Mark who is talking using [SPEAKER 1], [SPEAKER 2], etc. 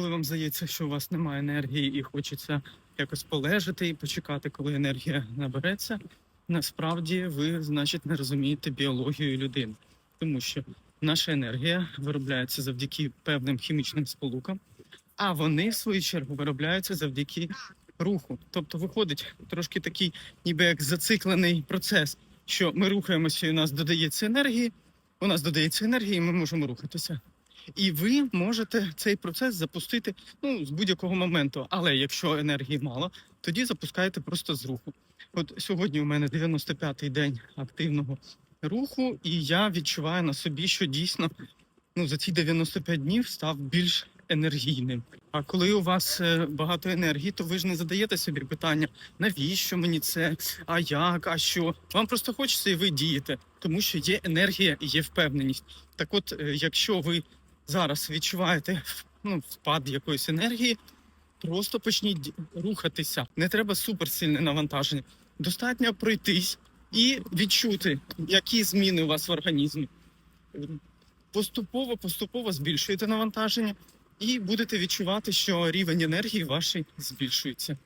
[SPEAKER 1] коли вам здається, що у вас немає енергії і хочеться якось полежати і почекати, коли енергія набереться. Насправді ви, значить, не розумієте біологію людини, тому що наша енергія виробляється завдяки певним хімічним сполукам, а вони, в свою чергу, виробляються завдяки руху. Тобто виходить трошки такий, ніби як зациклений процес, що ми рухаємося, і у нас додається енергії, у нас додається енергії, і ми можемо рухатися. І ви можете цей процес запустити ну, з будь-якого моменту. Але якщо енергії мало, тоді запускаєте просто з руху. От сьогодні у мене 95-й день активного руху, і я відчуваю на собі, що дійсно ну, за ці 95 днів став більш енергійним. А коли у вас е, багато енергії, то ви ж не задаєте собі питання, навіщо мені це, а як, а що. Вам просто хочеться і ви дієте, тому що є енергія і є впевненість. Так от, е, якщо ви зараз відчуваєте ну, впад якоїсь енергії, просто почніть рухатися. Не треба суперсильне навантаження. Достатньо пройтись і відчути, які зміни у вас в організмі. Поступово, поступово збільшуєте навантаження і будете відчувати, що рівень енергії вашої збільшується.